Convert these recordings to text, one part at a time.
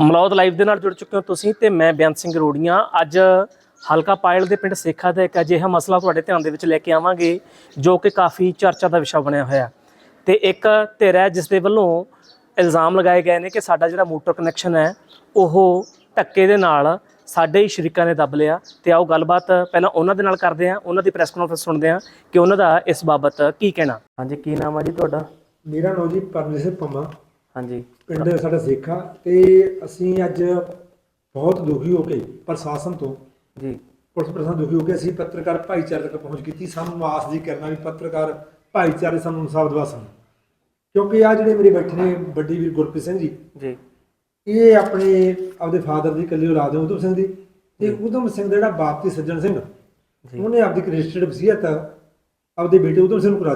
Malaud live ਦੇ ਨਾਲ ਜੁੜ ਚੁੱਕੇ ਹੋ ਤੁਸੀਂ ਤੇ ਮੈਂ ਬੇਅੰਤ ਸਿੰਘ ਰੋੜੀਆਂ। ਅੱਜ ਹਲਕਾ ਪਾਇਲ ਦੇ ਪਿੰਡ ਸੇਖਾ ਦਾ ਇੱਕ ਅਜਿਹਾ ਮਸਲਾ ਤੁਹਾਡੇ ਧਿਆਨ ਦੇ ਵਿੱਚ ਲੈ ਕੇ ਆਵਾਂਗੇ ਜੋ ਕਿ ਕਾਫੀ ਚਰਚਾ ਦਾ ਵਿਸ਼ਾ ਬਣਿਆ ਹੋਇਆ। ਤੇ ਇੱਕ ਧਿਰ ਹੈ ਜਿਸ ਦੇ ਵੱਲੋਂ ਇਲਜ਼ਾਮ ਲਗਾਏ ਗਏ ਨੇ ਕਿ ਸਾਡਾ ਜਿਹੜਾ ਮੋਟਰ ਕਨੈਕਸ਼ਨ ਹੈ ਉਹ ਧੱਕੇ ਦੇ ਨਾਲ ਸਾਡੇ ਹੀ ਸ਼ਰੀਕਾਂ ਨੇ ਦੱਬ ਲਿਆ। ਤੇ ਆਓ ਗੱਲਬਾਤ ਪਹਿਲਾਂ ਉਹਨਾਂ ਦੇ ਨਾਲ ਕਰਦੇ ਹਾਂ ਉਹਨਾਂ ਦੀ ਪ੍ਰੈਸ ਕਾਨਫਰੰਸ ਸੁਣਦੇ ਹਾਂ ਕਿ ਉਹਨਾਂ ਦਾ ਇਸ ਬਾਬਤ ਕੀ ਕਹਿਣਾ। ਹਾਂਜੀ ਕੀ ਨਾਮ ਆ ਜੀ ਤੁਹਾਡਾ? ਮੇਰਾ ਨਾਮ ਜੀ ਪਰਮੇਸ਼ਰ ਸਿੰਘ ਪੰਮਾ। ਹਾਂਜੀ। ਪਿੰਡ ਸਾਡਾ ਸੇਖਾ ਤੇ ਅਸੀਂ ਅੱਜ ਬਹੁਤ ਦੁਖੀ ਹੋ ਕੇ ਪ੍ਰਸ਼ਾਸਨ ਤੋਂ ਜੀ। ਪੁਲਿਸ ਪ੍ਰਸ਼ਾਸਨ ਦੁਖੀ ਹੋ ਕੇ ਅਸੀਂ ਪੱਤਰਕਾਰ ਭਾਈਚਾਰੇ ਤੱਕ ਪਹੁੰਚ ਕੀਤੀ। ਸਾਨੂੰ ਆਸ ਦੀ ਕਰਨਾ ਵੀ ਪੱਤਰਕਾਰ ਭਾਈਚਾਰੇ ਸਾਨੂੰ ਇਨਸਾਫ ਦਵਾ ਸਨ ਕਿਉਂਕਿ ਆ ਜਿਹੜੇ ਮੇਰੇ ਬੈਠੇ ਨੇ ਵੱਡੀ ਵੀਰ ਗੁਰਪ੍ਰੀਤ ਸਿੰਘ ਜੀ ਜੀ। ਇਹ ਆਪਣੇ ਆਪਦੇ ਫਾਦਰ ਦੀ ਇਕੱਲੀ ਔਲਾਦ ਹੈ ਉਧਮ ਸਿੰਘ ਦੀ। ਤੇ ਉਧਮ ਸਿੰਘ ਦਾ ਜਿਹੜਾ ਬਾਪ ਸੀ ਸੱਜਣ ਸਿੰਘ ਜੀ। ਉਹਨੇ ਆਪਦੀ ਰਜਿਸਟਰਡ ਵਸੀਅਤ ਆਪਦੇ ਬੇਟੇ ਉਧਮ ਸਿੰਘ ਨੂੰ ਕਰਾ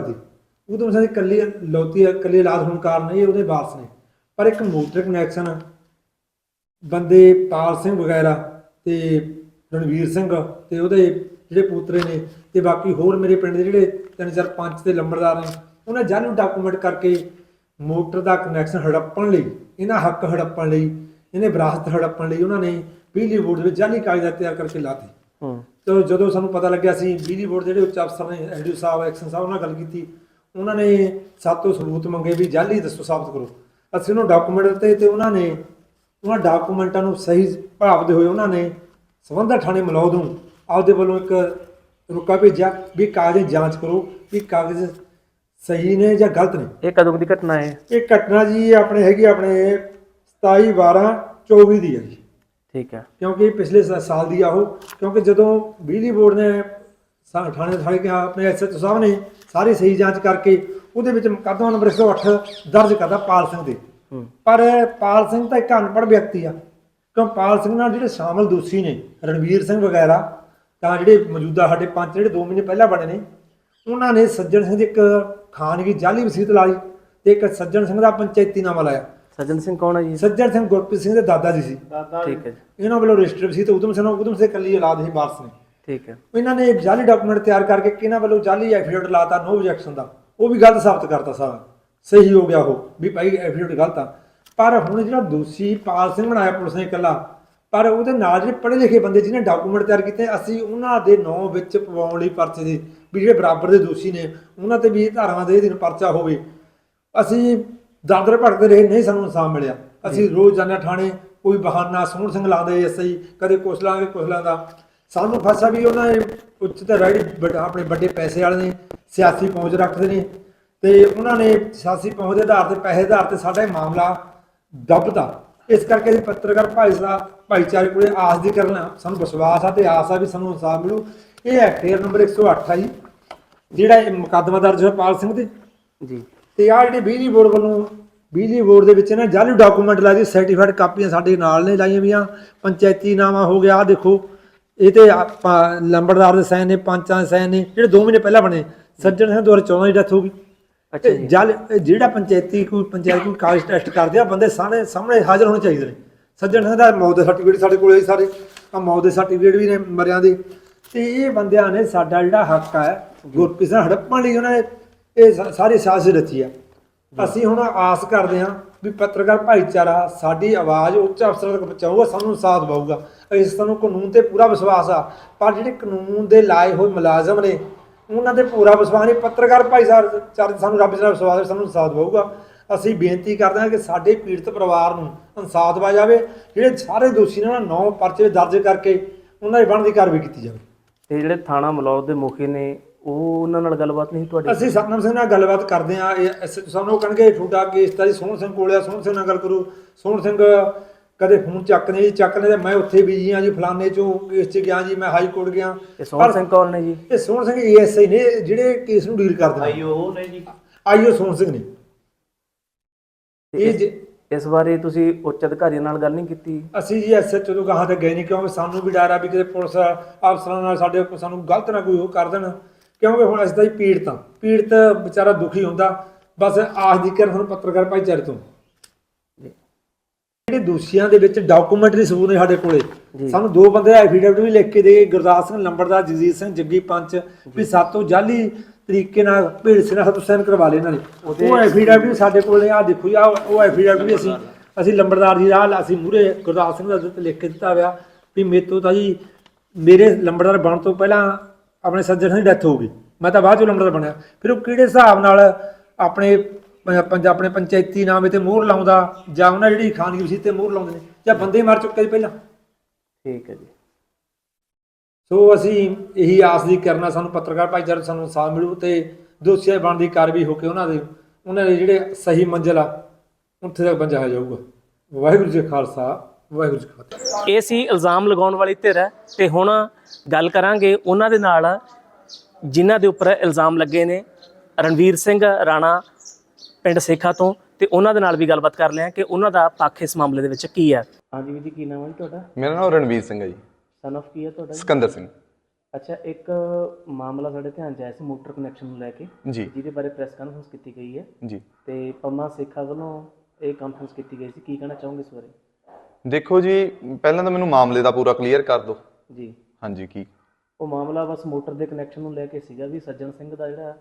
ਉਧਮ ਸਿੰਘ ਦੀ ਇਕੱਲੀ ਲੌਤੀ ਇਕੱਲੀ ਔਲਾਦ ਹੋਣ ਕਾਰਨ ਇਹ ਉਹਦੇ ਵਾਰਸ ਨੇ। ਪਰ ਇੱਕ ਮੋਟਰ ਕਨੈਕਸ਼ਨ ਬੰਦੇ ਪਾਲ ਸਿੰਘ ਵਗੈਰਾ ਤੇ ਰਣਵੀਰ ਸਿੰਘ ਤੇ ਉਹਦੇ ਜਿਹੜੇ ਪੁੱਤਰੇ ਨੇ ਤੇ ਬਾਕੀ ਹੋਰ ਮੇਰੇ ਪਿੰਡ ਦੇ ਜਿਹੜੇ ਤਿੰਨ ਚਾਰ ਪੰਜ ਤੇ ਲੰਬੜਦਾਰ ਨੇ ਉਹਨਾਂ ਜਾਨੂੰ ਡਾਕੂਮੈਂਟ ਕਰਕੇ ਮੋਟਰ ਦਾ ਕਨੈਕਸ਼ਨ ਹੜੱਪਣ ਲਈ ਇਹਨਾਂ ਹੱਕ ਹੜੱਪਣ ਲਈ ਇਹਨੇ ਵਿਰਾਸਤ ਹੜੱਪਣ ਲਈ ਉਹਨਾਂ ਨੇ ਬਿਜਲੀ ਬੋਰਡ ਦੇ ਵਿੱਚ ਜਾਲੀ ਕਾਗਜ਼ਾਤ ਤਿਆਰ ਕਰਕੇ ਲਾਤੇ ਹੂੰ। ਤੇ ਜਦੋਂ ਸਾਨੂੰ ਪਤਾ ਲੱਗਿਆ ਸੀ ਬਿਜਲੀ ਬੋਰਡ ਦੇ ਜਿਹੜੇ ਉੱਚ ਅਫਸਰ ਨੇ ਐਸਡੀਓ ਸਾਹਿਬ ਐਕਸ਼ਨ ਸਾਹਿਬ ਨਾਲ ਗੱਲ ਕੀਤੀ ਉਹਨਾਂ ਨੇ ਸਾਤੋਂ ਸਬੂਤ ਮੰਗੇ ਵੀ ਜਾਲੀ ਦੱਸੋ ਸਾਬਤ ਕਰੋ। ਅਸੀਂ ਉਹਨੂੰ ਡਾਕੂਮੈਂਟ ਦਿੱਤੇ ਤੇ ਉਹਨਾਂ ਨੇ ਉਹਨਾਂ ਡਾਕੂਮੈਂਟਾਂ ਨੂੰ ਸਹੀ ਭਾਵਦੇ ਹੋਏ ਉਹਨਾਂ ਨੇ ਸਬੰਧਤ ਥਾਣੇ ਮਲੌਦ ਨੂੰ ਆਪਦੇ ਵੱਲੋਂ ਇੱਕ ਰੁਕਾ ਭੇਜਿਆ ਵੀ ਕਾਗਜ਼ ਦੀ ਜਾਂਚ ਕਰੋ ਵੀ ਕਾਗਜ਼ ਸਹੀ ਨੇ ਜਾਂ ਗਲਤ ਨੇ। ਇਹ ਕਦੋਂ ਦੀ ਘਟਨਾ ਹੈ? ਇਹ ਘਟਨਾ ਜੀ ਆਪਣੇ ਹੈਗੀ ਆਪਣੇ 27 12 24 ਦੀ ਹੈ ਜੀ। ਠੀਕ ਹੈ। ਕਿਉਂਕਿ ਪਿਛਲੇ ਸਾਲ ਦੀ ਆ ਉਹ ਕਿਉਂਕਿ ਜਦੋਂ ਬਿਜਲੀ ਬੋਰਡ ਨੇ ਥਾਣੇ ਥਾਣੇ ਕੇ ਆਪਣੇ ਐਸਐਚਓ ਸਾਹਿਬ ਨੇ ਸਾਰੀ ਸਹੀ ਜਾਂਚ ਕਰਕੇ ਉਹਦੇ ਵਿੱਚ ਮੁਕੱਦਮਾ ਨੰਬਰ 108 ਦਰਜ ਕਰਦਾ ਪਾਲ ਸਿੰਘ ਦੇ। ਪਰ ਪਾਲ ਸਿੰਘ ਤਾਂ ਇੱਕ ਅਨਪੜ੍ਹ ਵਿਅਕਤੀ ਆ। ਕਿਉਂ ਪਾਲ ਸਿੰਘ ਨਾਲ ਜਿਹੜੇ ਸ਼ਾਮਲ ਦੋਸ਼ੀ ਨੇ ਰਣਵੀਰ ਸਿੰਘ ਵਗੈਰਾ ਤਾਂ ਜਿਹੜੇ ਮੌਜੂਦਾ ਸਾਡੇ ਪੰਜ ਜਿਹੜੇ 2 ਮਹੀਨੇ ਪਹਿਲਾਂ ਬਣੇ ਨੇ ਉਹਨਾਂ ਨੇ ਸੱਜਣ ਸਿੰਘ ਦੀ ਇੱਕ ਖਾਨਗੀ ਜਾਲੀ ਵਸੀਅਤ ਲਾਈ ਤੇ ਇੱਕ ਸੱਜਣ ਸਿੰਘ ਦਾ ਪੰਚਾਇਤੀ ਨਾਮਾ ਲਾਇਆ। ਸੱਜਣ ਸਿੰਘ ਕੌਣ ਹੈ ਜੀ? ਸੱਜਣ ਸਿੰਘ ਗੁਰਪ੍ਰੀਤ ਸਿੰਘ ਦੇ ਦਾਦਾ ਜੀ ਸੀ। ਠੀਕ ਹੈ ਇਹਨਾਂ ਵੱਲੋਂ ਰਜਿਸਟਰ ਸੀ ਤੇ ਉਦਮ ਸਿੰਘ ਉਦਮ ਸਿੰਘ ਕੱਲੀ ਔਲਾਦ ਹੀ ਵਾਰਸ ਨੇ। ਠੀਕ ਹੈ। ਇਹਨਾਂ ਨੇ ਜਾਲੀ ਡਾਕੂਮੈਂਟ ਤਿਆਰ ਕਰਕੇ ਕਿਹਨਾਂ ਵੱਲੋਂ ਜਾਲੀ ਐਫੀਡੇਵਿਟ ਲਾਤਾ ਨੋ ਆਬਜੈਕਸ਼ਨ ਦਾ। ਉਹ ਵੀ ਗਲਤ ਸਾਬਤ ਕਰਤਾ ਸਾਰਾ। ਸਹੀ ਹੋ ਗਿਆ ਉਹ ਵੀ ਭਾਈ ਐਫੀਡੇਵਿਟ ਗਲਤ ਆ। ਪਰ ਹੁਣ ਜਿਹੜਾ ਦੋਸ਼ੀ ਪਾਲ ਸਿੰਘ ਬਣਾਇਆ ਪੁਲਿਸ ਨੇ ਇਕੱਲਾ ਪਰ ਉਹਦੇ ਨਾਲ ਜਿਹੜੇ ਪੜ੍ਹੇ ਲਿਖੇ ਬੰਦੇ ਜਿਹਨੇ ਡਾਕੂਮੈਂਟ ਤਿਆਰ ਕੀਤੇ ਅਸੀਂ ਉਹਨਾਂ ਦੇ ਨਾਂ ਵਿੱਚ ਪਵਾਉਣ ਲਈ ਪਰਚੇ ਦੇ ਵੀ ਜਿਹੜੇ ਬਰਾਬਰ ਦੇ ਦੋਸ਼ੀ ਨੇ ਉਹਨਾਂ ਤੇ ਵੀ ਧਾਰਾਵਾਂ ਦੇ ਦਿਨ ਪਰਚਾ ਹੋਵੇ। ਅਸੀਂ ਦਾਦਰ ਭਟਕਦੇ ਰਹੇ ਨਹੀਂ ਸਾਨੂੰ ਇਨਸਾਫ ਮਿਲਿਆ। ਅਸੀਂ ਰੋਜ਼ ਜਾਂਦੇ ਥਾਣੇ ਕੋਈ ਬਹਾਨਾ ਸੋਹਣ ਸਿੰਘ ਲਾਉਂਦੇ ਐਸਆਈ ਕਦੇ ਕੁਛ ਲਾਂਗੇ ਕੁਛ ਲਾਂਦਾ ਸਾਨੂੰ ਫਸਾ ਵੀ ਉਹਨਾਂ ਨੇ ਉੱਚ ਤੇ ਰਾਈਡ ਆਪਣੇ ਵੱਡੇ ਪੈਸੇ ਵਾਲੇ ਨੇ ਸਿਆਸੀ ਪਹੁੰਚ ਰੱਖਦੇ ਨੇ ਤੇ ਉਹਨਾਂ ਨੇ ਸਿਆਸੀ ਪਹੁੰਚ ਦੇ ਆਧਾਰ ਤੇ ਪੈਸੇ ਦੇ ਆਧਾਰ ਤੇ ਸਾਡਾ ਇਹ ਮਾਮਲਾ ਦੱਬਦਾ ਇਸ ਕਰਕੇ ਅਸੀਂ ਪੱਤਰਕਾਰ ਭਾਈ ਸਾਹਿਬ ਭਾਈਚਾਰੇ ਕੋਲੇ ਆਸ ਦੀ ਕਰਨਾ ਸਾਨੂੰ ਵਿਸ਼ਵਾਸ ਆ ਤੇ ਆਸ ਆ ਵੀ ਸਾਨੂੰ ਇਨਸਾਫ ਮਿਲੂ। ਇਹ ਐਫਆਈਆਰ ਨੰਬਰ 108 ਆ ਜੀ ਜਿਹੜਾ ਇਹ ਮੁਕੱਦਮਾ ਦਰਜ ਹੋਇਆ ਪਾਲ ਸਿੰਘ ਤੇ। ਜੀ। ਤੇ ਆ ਜਿਹੜੇ ਬਿਜਲੀ ਬੋਰਡ ਵੱਲੋਂ ਬਿਜਲੀ ਬੋਰਡ ਦੇ ਵਿੱਚ ਨਾ ਜਾਲੀ ਡਾਕੂਮੈਂਟ ਲਾਏ ਦੀ ਸਰਟੀਫਾਈਡ ਕਾਪੀਆਂ ਸਾਡੇ ਨਾਲ ਨੇ ਲਾਈਆਂ ਵੀਆਂ ਪੰਚਾਇਤੀ ਨਾਮਾ ਹੋ ਗਿਆ ਆ ਦੇਖੋ। ਇਹ ਤੇ ਆਪਾਂ ਲੰਬੜਦਾਰ ਦੇ ਸਾਈਨ ਨੇ ਪੰਚਾਂ ਦੇ ਸਾਈਨ ਨੇ ਜਿਹੜੇ 2 ਮਹੀਨੇ ਪਹਿਲਾਂ ਬਣੇ ਸੱਜਣ ਸਿੰਘ 2014 ਦੀ ਡੈਥ ਹੋ ਗਈ। ਅੱਛਾ ਜੀ। ਜਲ ਜਿਹੜਾ ਪੰਚਾਇਤੀ ਕੋਈ ਪੰਚਾਇਤ ਕੋਈ ਕਾਗਜ਼ ਟੈਸਟ ਕਰਦੇ ਆ ਬੰਦੇ ਸਾਹਮਣੇ ਸਾਹਮਣੇ ਹਾਜ਼ਰ ਹੋਣੇ ਚਾਹੀਦੇ ਨੇ। ਸੱਜਣ ਸਿੰਘ ਦਾ ਮੌਤ ਦੇ ਸਰਟੀਫਿਕੇਟ ਸਾਡੇ ਕੋਲੇ ਸਾਰੇ। ਆ ਮੌਤ ਦੇ ਸਰਟੀਫਿਕੇਟ ਵੀ ਨੇ ਮਰਿਆਂ ਦੇ। ਤੇ ਇਹ ਬੰਦਿਆਂ ਨੇ ਸਾਡਾ ਜਿਹੜਾ ਹੱਕ ਹੈ ਗੁਰਪ੍ਰੀਤ ਸਿੰਘ ਹੜੱਪਣ ਲਈ ਉਹਨਾਂ ਨੇ ਇਹ ਸਾਰੀ ਸਾਜ਼ਿਸ਼ ਰਚੀ ਆ। ਅਸੀਂ ਹੁਣ ਆਸ ਕਰਦੇ ਹਾਂ ਵੀ ਪੱਤਰਕਾਰ ਭਾਈਚਾਰਾ ਸਾਡੀ ਆਵਾਜ਼ ਉੱਚ ਅਫਸਰਾਂ ਤੱਕ ਪਹੁੰਚਾਊਗਾ, ਸਾਨੂੰ ਇਨਸਾਫ ਦਿਵਾਊਗਾ। ਇਸ ਸਾਨੂੰ ਕਾਨੂੰਨ ਤੇ ਪੂਰਾ ਵਿਸ਼ਵਾਸ ਆ, ਪਰ ਜਿਹੜੇ ਕਾਨੂੰਨ ਦੇ ਲਾਏ ਹੋਏ ਮੁਲਾਜ਼ਮ ਨੇ, ਉਹਨਾਂ ਤੇ ਪੂਰਾ ਵਿਸ਼ਵਾਸ ਨਹੀਂ, ਪੱਤਰਕਾਰ ਭਾਈਚਾਰਾ ਸਾਨੂੰ ਰੱਬ ਦਾ ਵਿਸ਼ਵਾਸ ਹੈ, ਸਾਨੂੰ ਇਨਸਾਫ ਦਿਵਾਊਗਾ। ਅਸੀਂ ਬੇਨਤੀ ਕਰਦੇ ਹਾਂ ਕਿ ਸਾਡੇ ਪੀੜਤ ਪਰਿਵਾਰ ਨੂੰ ਇਨਸਾਫ ਦਿਵਾਇਆ ਜਾਵੇ, ਜਿਹੜੇ ਸਾਰੇ ਦੋਸ਼ੀ ਨੇ ਉਹਨਾਂ ਨੌ ਪਰਚੇ ਦਰਜ ਕਰਕੇ ਉਹਨਾਂ ਦੀ ਬਣਦੀ ਕਾਰਵਾਈ ਕੀਤੀ ਜਾਵੇ। ਤੇ ਜਿਹੜੇ ਥਾਣਾ ਮਲੌਦ ਦੇ ਮੁਖੀ ਨੇ ਉਹ ਉਹਨਾਂ ਨਾਲ ਗੱਲਬਾਤ ਨਹੀਂ ਤੁਹਾਡੀ? ਅਸੀਂ ਸਤਨਾਮ ਸਿੰਘ ਨਾਲ ਗੱਲਬਾਤ ਕਰਦੇ ਆ ਇਹ ਐਸਐਚਓ ਸਾਹਿਬ ਨੂੰ ਕਹਿਣਗੇ ਤੁਹਾਡਾ ਕੇਸ ਤਾਂ ਜੀ ਸੋਹਣ ਸਿੰਘ ਕੋਲ ਆ ਸੋਹਣ ਸਿੰਘ ਨਾਲ ਗੱਲ ਕਰੋ। ਸੋਹਣ ਸਿੰਘ ਕਦੇ ਫੋਨ ਚੱਕਨੇ ਜੀ ਚੱਕਨੇ ਤੇ ਮੈਂ ਉੱਥੇ ਬਿਜ਼ੀ ਆ ਜੀ ਫਲਾਣੇ ਚੋਂ ਕੇਸ 'ਚ ਗਿਆ ਜੀ ਮੈਂ ਹਾਈ ਕੋਰਟ ਗਿਆ। ਇਹ ਸੋਹਣ ਸਿੰਘ ਕੌਣ ਨੇ ਜੀ? ਇਹ ਸੋਹਣ ਸਿੰਘ ਏਐਸਆਈ ਨੇ ਜਿਹੜੇ ਕੇਸ ਨੂੰ ਡੀਲ ਕਰਦੇ ਆਈਓ ਨੇ ਜੀ। ਆਈਓ ਸੋਹਣ ਸਿੰਘ ਨੇ। ਤੇ ਇਹ ਇਸ- ਜੇ- ਇਸ ਬਾਰੇ ਤੁਸੀਂ ਉੱਚ ਅਧਿਕਾਰੀਆਂ ਨਾਲ ਗੱਲ ਨਹੀਂ ਕੀਤੀ? ਅਸੀਂ ਜੀ ਐਸਐਚਓ ਤੋਂ ਗਾਹਾਂ ਤੱਕ ਗਏ ਨਹੀਂ ਕਿਉਂਕਿ ਸਾਨੂੰ ਵੀ ਡਰ ਆ ਵੀ ਕਿਤੇ ਪੁਲਿਸ ਅਫਸਰਾਂ ਨਾਲ ਸਾਡੇ ਸਾਨੂੰ ਗਲਤ ਨਾ ਕੋਈ ਉਹ ਕਰ ਦੇਣ। ਕਿਉਂਕਿ ਹੁਣ ਅਸੀਂ ਤਾਂ ਜੀ ਪੀੜਤ ਹਾਂ। ਪੀੜਤ ਵਿਚਾਰਾ ਦੁਖੀ ਹੁੰਦਾ। ਬਸ ਆਸ ਦੀ ਕਰ ਸਾਨੂੰ ਪੱਤਰਕਾਰ ਭਾਈਚਾਰੇ ਤੋਂ। ਜਿਹੜੇ ਦੋਸ਼ੀਆਂ ਦੇ ਵਿੱਚ ਡਾਕੂਮੈਂਟਰੀ ਸਬੂਤ ਨੇ ਸਾਡੇ ਕੋਲੇ ਜੀ। ਸਾਨੂੰ ਦੋ ਬੰਦੇ ਐਫੀਡੇਵਿਟ ਵੀ ਲਿਖ ਕੇ ਦੇ ਗੁਰਦਾਸ ਸਿੰਘ ਲੰਬੜਦਾਰ ਜਗਜੀਤ ਸਿੰਘ ਜੱਗੀ ਪੰਚ ਵੀ ਸਾਤੋਂ ਜਾਲੀ ਤਰੀਕੇ ਨਾਲ ਭੇੜ ਸਿੰਘ ਨਾਲ ਸਾਈਨ ਕਰਵਾ ਲਏ ਇਹਨਾਂ ਨੇ। ਉਹ ਐਫੀਡੇਵਿਟ ਵੀ ਸਾਡੇ ਕੋਲੇ ਆ ਦੇਖੋ ਜੀ ਆਹ ਉਹ ਐਫੀਡੇਵਿਟ ਵੀ ਅਸੀਂ ਅਸੀਂ ਲੰਬੜਦਾਰ ਦੀ ਰਾਹ ਅਸੀਂ ਮੂਰੇ ਗੁਰਦਾਸ ਸਿੰਘ ਦਾ ਦਿੱਤ ਲਿਖ ਕੇ ਦਿੱਤਾ ਹੋਇਆ ਵੀ ਮੇਤੋਂ ਤਾਂ ਜੀ ਮੇਰੇ ਲੰਬੜਦਾਰ ਬਣਨ ਤੋਂ ਪਹਿਲਾਂ ਆਪਣੇ ਸੱਜਣ ਸਿੰਘ ਦੀ ਡੈਥ ਹੋ ਗਈ ਮੈਂ ਤਾਂ ਬਾਅਦ ਚੋਂ ਲੰਬੜਦਾਰ ਬਣਿਆ। ਫਿਰ ਉਹ ਕਿਹੜੇ ਹਿਸਾਬ ਨਾਲ ਆਪਣੇ ਪੰਜ ਆਪਣੇ ਪੰਚਾਇਤੀ ਨਾਮੇ ਤੇ ਮੋਹਰ ਲਾਉਂਦਾ ਜਾਂ ਉਹਨਾਂ ਜਿਹੜੀ ਖਾਨਗੀ ਸੀ ਤੇ ਮੋਹਰ ਲਾਉਂਦੇ ਨੇ ਜਾਂ ਬੰਦੇ ਮਰ ਚੁੱਕੇ ਸੀ ਪਹਿਲਾਂ? ਠੀਕ ਹੈ ਜੀ। ਸੋ ਅਸੀਂ ਇਹੀ ਆਸ ਦੀ ਕਰਨਾ ਸਾਨੂੰ ਪੱਤਰਕਾਰ ਭਾਈਚਾਰੇ ਸਾਨੂੰ ਇਨਸਾਫ ਮਿਲੂ ਤੇ ਦੋਸ਼ੀਆਂ ਬਣਦੀ ਕਾਰਵਾਈ ਹੋ ਕੇ ਉਹਨਾਂ ਦੇ ਉਹਨਾਂ ਦੇ ਜਿਹੜੇ ਸਹੀ ਮੰਜ਼ਿਲ ਆ ਉੱਥੇ ਤੱਕ ਪਹੁੰਚਾਇਆ ਜਾਊਗਾ। ਵਾਹਿਗੁਰੂ ਜੀ ਖਾਲਸਾ। ਵਾਹਿਗੁਰੂ ਜੀ ਕੀ ਫਤਿਹ ਇਹ ਸੀ ਇਲਜ਼ਾਮ ਲਗਾਉਣ ਵਾਲੀ ਧਿਰ ਹੈ ਤੇ ਹੁਣ ਗੱਲ ਕਰਾਂਗੇ ਉਹਨਾਂ ਦੇ ਨਾਲ ਜਿਨ੍ਹਾਂ ਦੇ ਉੱਪਰ ਇਲਜ਼ਾਮ ਲੱਗੇ ਨੇ ਰਣਵੀਰ ਸਿੰਘ ਰਾਣਾ ਪਿੰਡ ਸੇਖਾ ਤੋਂ ਤੇ ਉਹਨਾਂ ਦੇ ਨਾਲ ਵੀ ਗੱਲਬਾਤ ਕਰ ਲਿਆ ਕਿ ਉਹਨਾਂ ਦਾ ਪੱਖ ਇਸ ਮਾਮਲੇ ਦੇ ਵਿੱਚ ਕੀ ਹੈ। ਹਾਂਜੀ ਵੀਰ ਜੀ ਕੀ ਨਾਮ ਹੈ ਜੀ ਤੁਹਾਡਾ? ਮੇਰਾ ਨਾਮ ਰਣਵੀਰ ਸਿੰਘ ਹੈ ਜੀ। ਸਨ ਆਫ ਕੀ ਹੈ ਤੁਹਾਡਾ ਜੀ? ਸਿਕੰਦਰ ਸਿੰਘ। ਅੱਛਾ ਇੱਕ ਮਾਮਲਾ ਸਾਡੇ ਧਿਆਨ 'ਚ ਆਇਆ ਸੀ ਮੋਟਰ ਕਨੈਕਸ਼ਨ ਨੂੰ ਲੈ ਕੇ। ਜੀ। ਜਿਹਦੇ ਬਾਰੇ ਪ੍ਰੈਸ ਕਾਨਫਰੰਸ ਕੀਤੀ ਗਈ ਹੈ। ਜੀ। ਤੇ ਪੰਮਾ ਸੇਖਾ ਵੱਲੋਂ ਇਹ ਕਾਨਫਰੰਸ ਕੀਤੀ ਗਈ ਸੀ। ਕੀ ਕਹਿਣਾ ਚਾਹੋਗੇ ਇਸ ਬਾਰੇ? ਦੇਖੋ ਜੀ ਪਹਿਲਾਂ ਤਾਂ ਮੈਨੂੰ ਮਾਮਲੇ ਦਾ ਪੂਰਾ ਕਲੀਅਰ ਕਰ ਦਿਓ। ਜੀ। ਹਾਂਜੀ ਕੀ? ਉਹ ਮਾਮਲਾ ਬਸ ਮੋਟਰ ਦੇ ਕਨੈਕਸ਼ਨ ਨੂੰ ਲੈ ਕੇ ਸੀਗਾ ਵੀ ਸੱਜਣ ਸਿੰਘ ਦਾ ਜਿਹੜਾ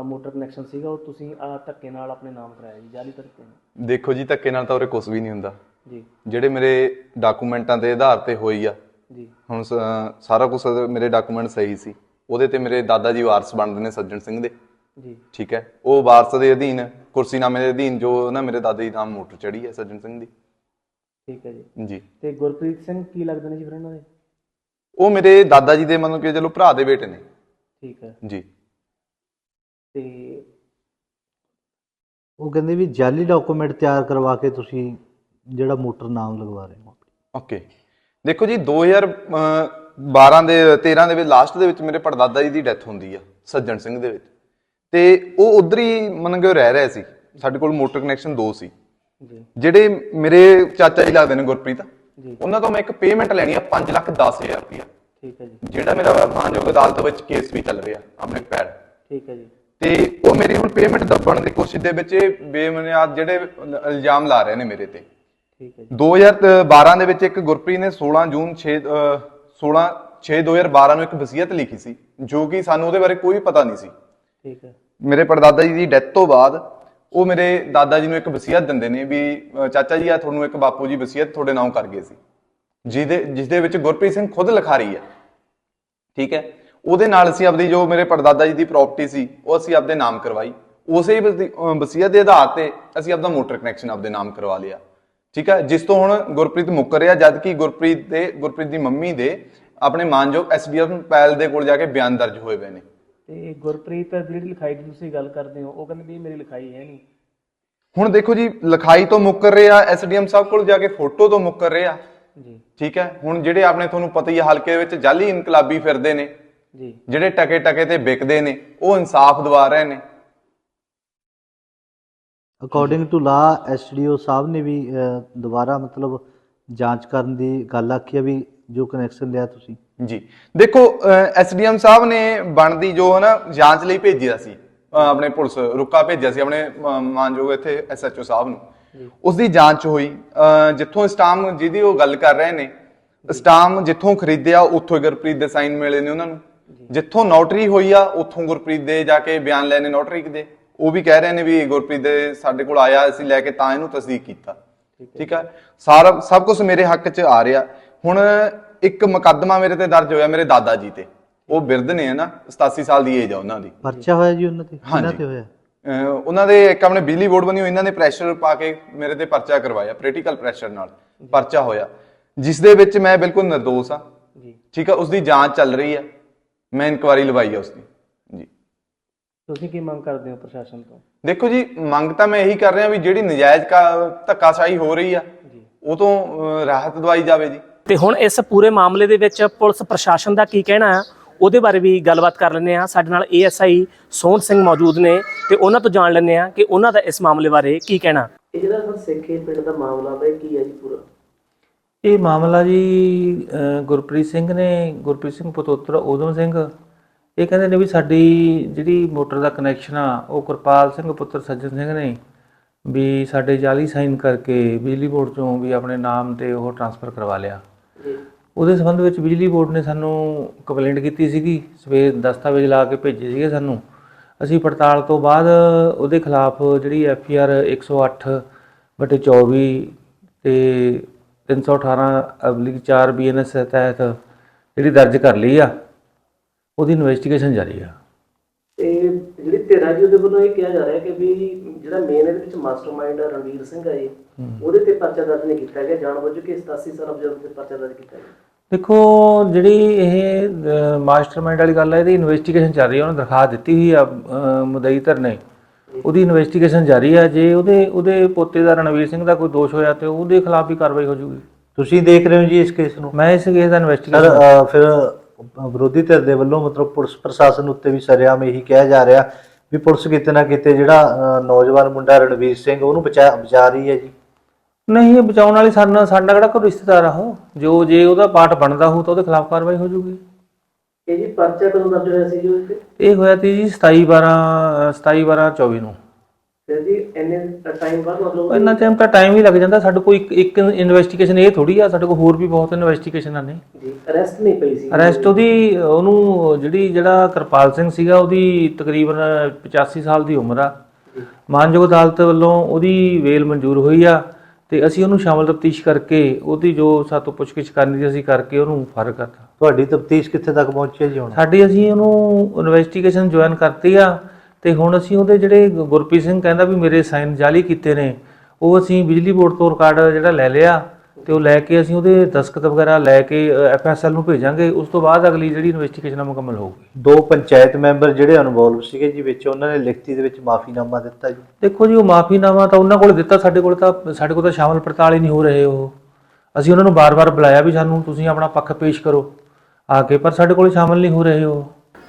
ਅ, ਮੋਟਰ ਕਨੈਕਸ਼ਨ ਸੀਗਾ ਉਹ ਤੁਸੀਂ ਆ ਧੱਕੇ ਨਾਲ ਆਪਣੇ ਨਾਮ ਕਰਾਇਆ ਜੀ ਜਾਲੀ ਤਰੀਕੇ ਨਾਲ। ਦੇਖੋ ਜੀ ਧੱਕੇ ਨਾਲ ਤਾਂ ਉਰੇ ਕੁਝ ਵੀ ਨਹੀਂ ਹੁੰਦਾ। ਜੀ। ਜਿਹੜੇ ਮੇਰੇ ਡਾਕੂਮੈਂਟਾਂ ਦੇ ਆਧਾਰ ਤੇ ਹੋਈ ਆ ਜੀ। ਹੁਣ ਸ- ਸਾਰਾ ਕੁਝ ਮੇਰੇ ਡਾਕੂਮੈਂਟ ਸਹੀ ਸੀ। ਉਹਦੇ ਤੇ ਮੇਰੇ ਦਾਦਾ ਜੀ ਵਾਰਸ ਬਣਦੇ ਨੇ ਸੱਜਣ ਸਿੰਘ ਦੇ। ਜੀ। ਠੀਕ ਹੈ? ਉਹ ਵਾਰਸ ਦੇ ਅਧੀਨ ਕੁਰਸੀਨਾਮੇ ਦੇ ਅਧੀਨ ਜੋ ਨਾ ਮੇਰੇ ਦਾਦਾ ਜੀ ਨਾਮ ਮੋਟਰ ਚੜੀ ਹੈ ਸੱਜਣ ਸਿੰਘ ਦੀ। ਠੀਕ ਹੈ ਜੀ। ਜੀ। ਤੇ ਗੁਰਪ੍ਰੀਤ ਸਿੰਘ ਕੀ ਲੱਗਦੇ ਨੇ ਜੀ ਫਿਰ ਇਹਨਾਂ ਦੇ? ਉਹ ਮੇਰੇ ਦਾਦਾ ਜੀ ਦੇ ਮਤਲਬ ਕਿ ਚਲੋ ਭਰਾ ਦੇ ਬੇਟੇ ਨੇ। ਠੀਕ ਹੈ। ਜੀ। ਤੇ ਉਹ ਕਹਿੰਦੇ ਵੀ ਜਾਲੀ ਡਾਕੂਮੈਂਟ ਤਿਆਰ ਕਰਵਾ ਕੇ ਤੁਸੀਂ ਜਿਹੜਾ ਮੋਟਰ ਨਾਮ ਲਗਵਾ ਰਹੇ ਹੋ। ਓਕੇ। ਦੇਖੋ ਜੀ 2012 ਦੇ 13 ਦੇ ਵਿੱਚ ਲਾਸਟ ਦੇ ਵਿੱਚ ਮੇਰੇ ਪੜਦਾਦਾ ਜੀ ਦੀ ਡੈਥ ਹੁੰਦੀ ਆ ਸੱਜਣ ਸਿੰਘ ਦੇ ਵਿੱਚ। ਤੇ ਉਹ ਉਧਰ ਹੀ ਮੰਨ ਕੇ ਰਹਿ ਰਹੇ ਸੀ। ਸਾਡੇ ਕੋਲ ਮੋਟਰ ਕਨੈਕਸ਼ਨ ਦੋ ਸੀ। ਜੀ। ਜਿਹੜੇ ਮੇਰੇ ਚਾਚਾ ਜੀ ਲੱਗਦੇ ਨੇ ਗੁਰਪ੍ਰੀਤ ਜੀ। ਉਹਨਾਂ ਤੋਂ ਮੈਂ ਇੱਕ ਪੇਮੈਂਟ ਲੈਣੀ ਆ 5 ਲੱਖ 10000 ਰੁਪਇਆ ਠੀਕ ਹੈ ਜੀ। ਜਿਹੜਾ ਮੇਰਾ ਮਾਨਯੋਗ ਅਦਾਲਤ ਵਿੱਚ ਕੇਸ ਵੀ ਚੱਲ ਰਿਹਾ ਆਪਣੇ ਪੈਰ। ਠੀਕ ਹੈ ਜੀ। ਤੇ ਉਹ ਮੇਰੀ ਹੁਣ ਪੇਮੈਂਟ ਦੱਬਣ ਦੀ ਕੋਸ਼ਿਸ਼ ਦੇ ਵਿੱਚ ਇਹ ਬੇਬੁਨਿਆਦ ਜਿਹੜੇ ਇਲਜ਼ਾਮ ਲਾ ਰਹੇ ਨੇ ਮੇਰੇ ਤੇ। ਠੀਕ ਹੈ ਜੀ। 2012 ਦੇ ਵਿੱਚ ਇੱਕ ਗੁਰਪ੍ਰੀਤ ਨੇ 16 ਜੂਨ 6 ਅਹ 16 6 2012 ਨੂੰ ਇੱਕ ਵਸੀਅਤ ਲਿਖੀ ਸੀ ਜੋ ਕਿ ਸਾਨੂੰ ਉਹਦੇ ਬਾਰੇ ਕੋਈ ਪਤਾ ਨਹੀਂ ਸੀ। ਠੀਕ ਹੈ। ਮੇਰੇ ਪੜਦਾਦਾ ਜੀ ਦੀ ਡੈਥ ਤੋਂ ਬਾਅਦ ਉਹ ਮੇਰੇ ਦਾਦਾ ਜੀ ਨੂੰ ਇੱਕ ਵਸੀਅਤ ਦਿੰਦੇ ਨੇ ਵੀ ਚਾਚਾ ਜੀ ਆ ਤੁਹਾਨੂੰ ਇੱਕ ਬਾਪੂ ਜੀ ਵਸੀਅਤ ਤੁਹਾਡੇ ਨਾਮ ਕਰ ਗਏ ਸੀ। ਜਿਹਦੇ ਜਿਸ ਦੇ ਵਿੱਚ ਗੁਰਪ੍ਰੀਤ ਸਿੰਘ ਖੁਦ ਲਿਖਾਰੀ ਹੈ ਠੀਕ ਹੈ? ਉਹਦੇ ਨਾਲ ਅਸੀਂ ਆਪਦੀ ਜੋ ਮੇਰੇ ਪੜਦਾਦਾ ਜੀ ਦੀ ਪ੍ਰਾਪਰਟੀ ਸੀ, ਉਹ ਅਸੀਂ ਆਪਦੇ ਨਾਮ ਕਰਵਾਈ। ਉਸੇ ਵਸੀਅਤ ਦੇ ਆਧਾਰ ਤੇ ਅਸੀਂ ਆਪਦਾ ਮੋਟਰ ਕਨੈਕਸ਼ਨ ਆਪਦੇ ਨਾਮ ਕਰਵਾ ਲਿਆ। ਠੀਕ ਹੈ? ਜਿਸ ਤੋਂ ਹੁਣ ਗੁਰਪ੍ਰੀਤ ਮੁੱਕਰ ਰਿਹਾ, ਜਦ ਕਿ ਗੁਰਪ੍ਰੀਤ ਦੇ, ਗੁਰਪ੍ਰੀਤ ਦੀ ਮੰਮੀ ਦੇ ਆਪਣੇ ਮਾਨਯੋਗ ਐਸਡੀਐਮ ਪੈਲ ਦੇ ਕੋਲ ਜਾ ਕੇ ਬਿਆਨ ਦਰਜ ਹੋਏ ਪਏ ਨੇ। ਤੇ ਗੁਰਪ੍ਰੀਤ ਦੀ ਜਿਹੜੀ ਲਿਖਾਈ ਦੀ ਤੁਸੀਂ ਗੱਲ ਕਰਦੇ ਹੋ ਉਹ ਕਹਿੰਦੇ ਵੀ ਇਹ ਮੇਰੀ ਲਿਖਾਈ ਹੈ ਨਹੀਂ। ਹੁਣ ਦੇਖੋ ਜੀ ਲਿਖਾਈ ਤੋਂ ਮੁੱਕਰ ਰਿਹਾ ਐਸਡੀਐਮ ਸਾਹਿਬ ਕੋਲ ਜਾ ਕੇ ਫੋਟੋ ਤੋਂ ਮੁੱਕਰ ਰਿਹਾ। ਜੀ। ਠੀਕ ਹੈ ਹੁਣ ਜਿਹੜੇ ਆਪਣੇ ਤੁਹਾਨੂੰ ਪਤਾ ਹੀ ਹੈ ਹਲਕੇ ਵਿੱਚ ਜਾਲੀ ਇਨਕਲਾਬੀ ਫਿਰਦੇ ਨੇ। ਜੀ। ਜਿਹੜੇ ਟਕੇ ਟਕੇ ਤੇ ਵਿਕਦੇ ਨੇ ਉਹ ਇਨਸਾਫ ਦਿਵਾ ਰਹੇ ਨੇ। ਅਕੋਰਡਿੰਗ ਟੂ ਲਾ ਐਸਡੀਓ ਸਾਹਿਬ ਨੇ ਵੀ ਦੁਬਾਰਾ ਮਤਲਬ ਜਾਂਚ ਕਰਨ ਦੀ ਗੱਲ ਆਖੀ ਹੈ ਵੀ ਜੋ ਕਨੈਕਸ਼ਨ ਲਿਆ ਤੁਸੀਂ। ਜੀ। ਦੇਖੋ ਐਸਡੀਐਮ ਸਾਹਿਬ ਨੇ ਬਣਦੀ ਜੋ ਹੈ ਨਾ ਜਾਂਚ ਲਈ ਭੇਜਿਆ ਸੀ। ਆਪਣੇ ਪੁਲਿਸ ਰੁਕਾ ਭੇਜਿਆ ਸੀ ਆਪਣੇ ਮਾਨਯੋਗ ਇੱਥੇ ਐਸਐਚਓ ਸਾਹਿਬ ਨੂੰ। ਉਸ ਦੀ ਜਾਂਚ ਹੋਈ। ਜਿੱਥੋਂ ਸਟਾਮ ਜਿਹਦੀ ਉਹ ਗੱਲ ਕਰ ਰਹੇ ਨੇ ਸਟਾਮ ਜਿੱਥੋਂ ਖਰੀਦਿਆ ਉੱਥੋਂ ਗੁਰਪ੍ਰੀਤ ਦੇ ਸਾਈਨ ਮਿਲੇ ਨੇ ਉਹਨਾਂ ਨੂੰ। ਜਿੱਥੋਂ ਨੋਟਰੀ ਹੋਈ ਆ ਉੱਥੋਂ ਗੁਰਪ੍ਰੀਤ ਦੇ ਜਾ ਕੇ ਬਿਆਨ ਲੈਣੇ ਨੋਟਰੀ ਦੇ। ਉਹ ਵੀ ਕਹਿ ਰਹੇ ਨੇ ਵੀ ਗੁਰਪ੍ਰੀਤ ਦੇ ਸਾਡੇ ਕੋਲ ਆਇਆ ਅਸੀਂ ਲੈ ਕੇ ਤਾਂ ਇਹਨੂੰ ਤਸਦੀਕ ਕੀਤਾ। ਠੀਕ ਹੈ। ਸਾਰਾ ਸਭ ਕੁਝ ਮੇਰੇ ਹੱਕ 'ਚ ਆ ਰਿਹਾ। ਹੁਣ ਇੱਕ ਮੁਕੱਦਮਾ ਮੇਰੇ ਤੇ ਦਰਜ ਹੋਇਆ ਮੇਰੇ ਦਾਦਾ ਜੀ ਤੇ। ਉਹ ਬਿਰਧ ਨੇ ਨਾ 87 ਸਾਲ ਦੀ ਏਜ ਆ ਉਹਨਾਂ ਦੀ। ਪਰਚਾ ਹੋਇਆ ਜੀ ਉਹਨਾਂ ਤੇ? ਕਿਹਨਾਂ ਹਾਂਜੀ। ਤੇ ਹੋਇਆ? ਅਹ ਉਹਨਾਂ ਦੇ ਇੱਕ ਆਪਣੇ ਬਿਜਲੀ ਬੋਰਡ ਬਣੀ ਹੋਈ ਇਹਨਾਂ ਨੇ ਪ੍ਰੈਸ਼ਰ ਪਾ ਕੇ ਮੇਰੇ ਤੇ ਪਰਚਾ ਕਰਵਾਇਆ ਪ੍ਰੈਕਟੀਕਲ ਪ੍ਰੈਸ਼ਰ ਨਾਲ ਪਰਚਾ ਹੋਇਆ। ਜਿਸ ਦੇ ਵਿੱਚ ਮੈਂ ਬਿਲਕੁਲ ਨਿਰਦੋਸ਼ ਆ ਜੀ। ਠੀਕ ਆ ਉਸ ਦੀ ਜਾਂਚ ਚੱਲ ਰਹੀ ਹੈ ਮੈਂ ਇਨਕੁਆਰੀ ਲਵਾਈ ਆ ਉਸ ਦੀ ਜੀ। ਤੁਸੀਂ ਕੀ ਮੰਗ ਕਰਦੇ ਹੋ ਪ੍ਰਸ਼ਾਸਨ ਤੋਂ? ਦੇਖੋ ਜੀ ਮੰਗ ਤਾਂ ਮੈਂ ਇਹੀ ਕਰ ਰਿਹਾ ਵੀ ਜਿਹੜੀ ਨਜਾਇਜ਼ ਕਾ ਧੱਕਾਸ਼ਾਹੀ ਹੋ ਰਹੀ ਆ ਉਹ ਤੋਂ ਅਹ, ਰਾਹਤ ਦਵਾਈ ਜਾਵੇ ਜੀ। ਤੇ ਹੁਣ ਇਸ ਪੂਰੇ ਮਾਮਲੇ ਦੇ ਵਿੱਚ ਪੁਲਿਸ ਪ੍ਰਸ਼ਾਸਨ ਦਾ ਕੀ ਕਹਿਣਾ ਹੈ ਉਹਦੇ ਬਾਰੇ ਵੀ ਗੱਲਬਾਤ ਕਰ ਲੈਂਦੇ ਆ ਸਾਡੇ ਨਾਲ ਏਐਸਆਈ ਸੋਹਣ ਸਿੰਘ ਮੌਜੂਦ ਨੇ ਤੇ ਉਹਨਾਂ ਤੋਂ ਜਾਣ ਲੈਂਦੇ ਆ ਕਿ ਉਹਨਾਂ ਦਾ ਇਸ ਮਾਮਲੇ ਬਾਰੇ ਕੀ ਕਹਿਣਾ। ਇਹ ਜਿਹੜਾ ਸਰ ਸੇਖੇ ਪਿੰਡ ਦਾ ਮਾਮਲਾ ਹੈ ਕੀ ਹੈ ਜੀ ਪੂਰਾ? ਇਹ ਮਾਮਲਾ ਜੀ ਗੁਰਪ੍ਰੀਤ ਸਿੰਘ ਨੇ ਗੁਰਪ੍ਰੀਤ ਸਿੰਘ ਪੁੱਤਰ ਊਧਮ ਸਿੰਘ। ਇਹ ਕਹਿੰਦੇ ਨੇ ਵੀ ਸਾਡੀ ਜਿਹੜੀ ਮੋਟਰ ਦਾ ਕਨੈਕਸ਼ਨ ਆ ਉਹ ਕਿਰਪਾਲ ਸਿੰਘ ਪੁੱਤਰ ਸੱਜਣ ਸਿੰਘ ਨੇ ਵੀ ਸਾਡੇ ਜਾਲੀ ਸਾਈਨ ਕਰਕੇ ਬਿਜਲੀ ਬੋਰਡ ਚੋਂ ਵੀ ਆਪਣੇ ਨਾਮ ਤੇ ਉਹ ਟ੍ਰਾਂਸਫਰ ਕਰਵਾ ਲਿਆ। ਉਹਦੇ ਸੰਬੰਧ ਵਿੱਚ ਬਿਜਲੀ ਬੋਰਡ ਨੇ ਸਾਨੂੰ ਕੰਪਲੇਂਟ ਕੀਤੀ ਸੀਗੀ, ਸਵੇਰ ਦਸਤਾਵੇਜ਼ ਲਾ ਕੇ ਭੇਜੇ ਸੀਗੇ ਸਾਨੂੰ। ਅਸੀਂ ਪੜਤਾਲ ਤੋਂ ਬਾਅਦ ਉਹਦੇ ਖਿਲਾਫ ਜਿਹੜੀ ਐਫ ਆਈ ਆਰ 108 ਬਟੇ 24 ਤੇ 318 ਅਬਲਿਕ 4 ਬੀਐਨਐਸ ਤਹਿਤ ਜਿਹੜੀ ਦਰਜ ਕਰ ਲਈ ਆ, ਉਹਦੀ ਇਨਵੈਸਟੀਗੇਸ਼ਨ ਜਾਰੀ ਆ। ਜੀ ਉਹਦੇ ਵੱਲੋਂ ਇਹ ਕਿਹਾ ਜਾ ਰਿਹਾ ਕਿ ਵੀ ਜਿਹੜਾ ਮੇਨ ਇਹਦੇ ਵਿੱਚ ਮਾਸਟਰਮਾਈਂਡ ਰਣਵੀਰ ਸਿੰਘ ਹੈ। ਜੀ ਉਹਦੇ ਤੇ ਪਰਚਾ ਦਰਜ ਨਹੀਂ ਕੀਤਾ ਗਿਆ ਜਾਣਬੁੱਝ ਕੇ 87 ਸਾਲ ਅਬਜ਼ਰਵ ਤੇ ਪਰਚਾ ਦਰਜ ਕੀਤਾ ਗਿਆ। ਦੇਖੋ ਜਿਹੜੀ ਇਹ ਮਾਸਟਰਮਾਈਂਡ ਵਾਲੀ ਗੱਲ ਹੈ ਇਹਦੀ ਇਨਵੈਸਟੀਗੇਸ਼ਨ ਚੱਲ ਰਹੀ ਹੈ ਉਹਨੇ ਦਰਖਾਸਤ ਦਿੱਤੀ ਹੋਈ ਆ ਮੁਦਈ ਧਰ ਨੇ। ਉਹਦੀ ਇਨਵੈਸਟੀਗੇਸ਼ਨ ਜਾਰੀ ਆ ਜੇ ਉਹਦੇ ਉਹਦੇ ਪੋਤੇ ਦਾ ਰਣਵੀਰ ਸਿੰਘ ਦਾ ਕੋਈ ਦੋਸ਼ ਹੋਇਆ ਤੇ ਉਹਦੇ ਖਿਲਾਫ ਵੀ ਕਾਰਵਾਈ ਹੋ ਜਾਊਗੀ। ਤੁਸੀਂ ਦੇਖ ਰਹੇ ਹੋ ਜੀ ਇਸ ਕੇਸ ਨੂੰ। ਮੈਂ ਇਸ ਕੇਸ ਦਾ ਇਨਵੈਸਟੀਗੇਸ਼ਨ ਫਿਰ ਵਿਰੋਧੀ ਧਿਰ ਦੇ ਵੱਲੋਂ ਮਤਲਬ ਪੁਲਿਸ ਪ੍ਰਸ਼ਾਸਨ ਉੱਤੇ ਵੀ ਸਰਿਆਮ ਇਹੀ ਕਿਹਾ ਜਾ ਰਿਹਾ ਵੀ ਪੁਲਿਸ ਕਿਤੇ ਨਾ ਕਿਤੇ ਜਿਹੜਾ ਨੌਜਵਾਨ ਮੁੰਡਾ ਰਣਵੀਰ ਸਿੰਘ ਉਹਨੂੰ ਬਚਾ ਬਚਾ ਰਹੀ ਹੈ ਜੀ। ਨਹੀਂ ਇਹ ਬਚਾਉਣ ਵਾਲੀ ਸਾਡਾ ਸਾਡਾ ਕਿਹੜਾ ਕੋਈ ਰਿਸ਼ਤੇਦਾਰ ਆ ਉਹ? ਜੋ ਜੇ ਉਹਦਾ ਪਾਰਟ ਬਣਦਾ ਹੋ ਤਾਂ ਉਹਦੇ ਖਿਲਾਫ ਕਾਰਵਾਈ ਹੋ ਜਾਊਗੀ ਇਹ ਜੀ ਪਰਚਾ ਕਦੋਂ ਦਰਜ ਹੋਇਆ ਸੀ ਜੀ ਇਹ ਹੋਇਆ ਤੀ ਜੀ 27 12 27 12 24 ਨੂੰ। ਫਿਰ ਜੀ ਇੰਨੇ ਟਾਈਮ ਬਾਅਦ ਮਤਲਬ ਇੰਨਾ ਟਾਈਮ ਤਾਂ ਟਾਈਮ ਹੀ ਲੱਗ ਜਾਂਦਾ। ਸਾਡੇ ਕੋਲ ਇੱਕ ਇੱਕ ਇਨਵੈਸਟੀਗੇਸ਼ਨ ਇਹ ਥੋੜੀ ਆ ਸਾਡੇ ਕੋਲ ਹੋਰ ਵੀ ਬਹੁਤ ਇਨਵੈਸਟੀਗੇਸ਼ਨਾਂ ਨੇ। ਜੀ ਅਰੈਸਟ ਨਹੀਂ ਪਈ ਸੀ। ਅਰੈਸਟ ਉਹਦੀ ਉਹਨੂੰ ਜਿਹੜੀ ਜਿਹੜਾ ਕਿਰਪਾਲ ਸਿੰਘ ਸੀਗਾ ਉਹਦੀ ਤਕਰੀਬਨ 85 ਸਾਲ ਦੀ ਉਮਰ ਆ। ਮਾਨਯੋਗ ਅਦਾਲਤ ਵੱਲੋਂ ਉਹਦੀ ਵੇਲ ਮਨਜ਼ੂਰ ਹੋਈ ਆ ਤੇ ਅਸੀਂ ਉਹਨੂੰ ਸ਼ਾਮਲ ਤਫਤੀਸ਼ ਕਰਕੇ ਉਹਦੀ ਜੋ ਸਾਤੋਂ ਪੁੱਛਗਿੱਛ ਕਰਨੀ ਸੀ ਅਸੀਂ ਕਰਕੇ ਉਹਨੂੰ ਫਾਰਗ ਕਰਤਾ। ਤੁਹਾਡੀ ਤਫਤੀਸ਼ ਕਿੱਥੇ ਤੱਕ ਪਹੁੰਚੀ ਹੈ ਜੀ ਹੁਣ? ਸਾਡੀ ਅਸੀਂ ਉਹਨੂੰ ਇਨਵੈਸਟੀਗੇਸ਼ਨ ਜੁਆਇਨ ਕਰਤੀ ਆ। ਤੇ ਹੁਣ ਅਸੀਂ ਉਹਦੇ ਜਿਹੜੇ ਗੁਰਪ੍ਰੀਤ ਸਿੰਘ ਕਹਿੰਦਾ ਵੀ ਮੇਰੇ ਸਾਈਨ ਜਾਲੀ ਕੀਤੇ ਨੇ ਉਹ ਅਸੀਂ ਬਿਜਲੀ ਬੋਰਡ ਤੋਂ ਰਿਕਾਰਡ ਜਿਹੜਾ ਲੈ ਲਿਆ ਤੇ ਉਹ ਲੈ ਕੇ ਅਸੀਂ ਉਹਦੇ ਦਸਖਤ ਵਗੈਰਾ ਲੈ ਕੇ ਐਫਐਸਐਲ ਨੂੰ ਭੇਜਾਂਗੇ ਉਸ ਤੋਂ ਬਾਅਦ ਅਗਲੀ ਜਿਹੜੀ ਇਨਵੈਸਟੀਗੇਸ਼ਨ ਆ ਮੁਕੰਮਲ ਹੋਊਗੀ। ਦੋ ਪੰਚਾਇਤ ਮੈਂਬਰ ਜਿਹੜੇ ਇਨਵੋਲਵ ਸੀਗੇ ਜੀ ਵਿੱਚ ਉਹਨਾਂ ਨੇ ਲਿਖਤੀ ਦੇ ਵਿੱਚ ਮਾਫੀਨਾਮਾ ਦਿੱਤਾ ਜੀ। ਦੇਖੋ ਜੀ ਉਹ ਮਾਫੀਨਾਮਾ ਤਾਂ ਉਹਨਾਂ ਕੋਲ ਦਿੱਤਾ ਸਾਡੇ ਕੋਲ ਤਾਂ ਸਾਡੇ ਕੋਲ ਤਾਂ ਸ਼ਾਮਲ ਪੜਤਾਲ ਹੀ ਨਹੀਂ ਹੋ ਰਹੇ ਉਹ। ਅਸੀਂ ਉਹਨਾਂ ਨੂੰ ਬਾਰ-ਬਾਰ ਬੁਲਾਇਆ ਵੀ ਸਾਨੂੰ ਤੁਸੀਂ ਆਪਣਾ ਪੱਖ ਪੇਸ਼ ਕਰੋ। ਆ ਕੇ ਪਰ ਸਾਡੇ ਕੋਲ ਸ਼ਾਮਲ ਨਹੀਂ ਹੋ ਰਹੇ ਉਹ।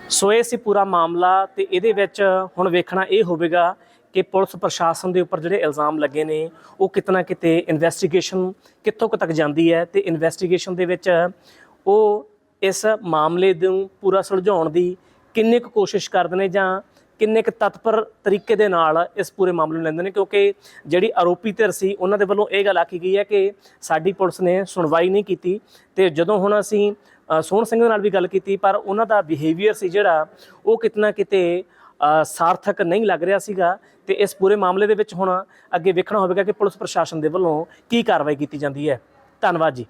ਸੋ ਇਹ ਸੀ ਪੂਰਾ ਮਾਮਲਾ ਤੇ ਇਹਦੇ ਵਿੱਚ ਹੁਣ ਵੇਖਣਾ ਇਹ ਹੋਵੇਗਾ ਕਿ ਪੁਲਿਸ ਪ੍ਰਸ਼ਾਸਨ ਦੇ ਉੱਪਰ ਜਿਹੜੇ ਇਲਜ਼ਾਮ ਲੱਗੇ ਨੇ, ਉਹ ਕਿਤਨਾ ਕਿਤੇ ਇਨਵੈਸਟੀਗੇਸ਼ਨ ਕਿੱਥੋਂ ਕੁ ਤੱਕ ਜਾਂਦੀ ਹੈ ਤੇ ਇਨਵੈਸਟੀਗੇਸ਼ਨ ਦੇ ਵਿੱਚ ਉਹ ਇਸ ਮਾਮਲੇ ਨੂੰ ਪੂਰਾ ਸੁਲਝਾਉਣ ਦੀ ਕਿੰਨੇ ਕੁ ਕੋਸ਼ਿਸ਼ ਕਰਦੇ ਨੇ ਜਾਂ ਕਿੰਨੇ ਕੁ ਤਤਪਰ ਤਰੀਕੇ ਦੇ ਨਾਲ ਇਸ ਪੂਰੇ ਮਾਮਲੇ ਨੂੰ ਲੈਂਦੇ ਨੇ, ਕਿਉਂਕਿ ਜਿਹੜੀ ਆਰੋਪੀ ਧਿਰ ਸੀ, ਉਹਨਾਂ ਦੇ ਵੱਲੋਂ ਇਹ ਗੱਲ ਆਖੀ ਗਈ ਹੈ ਕਿ ਸਾਡੀ ਪੁਲਿਸ ਨੇ ਸੁਣਵਾਈ ਨਹੀਂ ਕੀਤੀ ਤੇ ਜਦੋਂ ਹੁਣ ਅਸੀਂ ਸੋਹਣ ਸਿੰਘ ਦੇ ਨਾਲ ਵੀ ਗੱਲ ਕੀਤੀ, ਪਰ ਉਹਨਾਂ ਦਾ ਬਿਹੇਵੀਅਰ ਸੀ ਜਿਹੜਾ ਉਹ ਕਿਤਨਾ ਕਿਤੇ ਸਾਰਥਕ ਨਹੀਂ ਲੱਗ ਰਿਹਾ ਸੀਗਾ। ਤੇ ਇਸ ਪੂਰੇ ਮਾਮਲੇ ਦੇ ਵਿੱਚ ਹੁਣ ਅੱਗੇ ਵੇਖਣਾ ਹੋਵੇਗਾ ਕਿ ਪੁਲਿਸ ਪ੍ਰਸ਼ਾਸਨ ਦੇ ਵੱਲੋਂ ਕੀ ਕਾਰਵਾਈ ਕੀਤੀ ਜਾਂਦੀ ਹੈ। ਧੰਨਵਾਦ ਜੀ।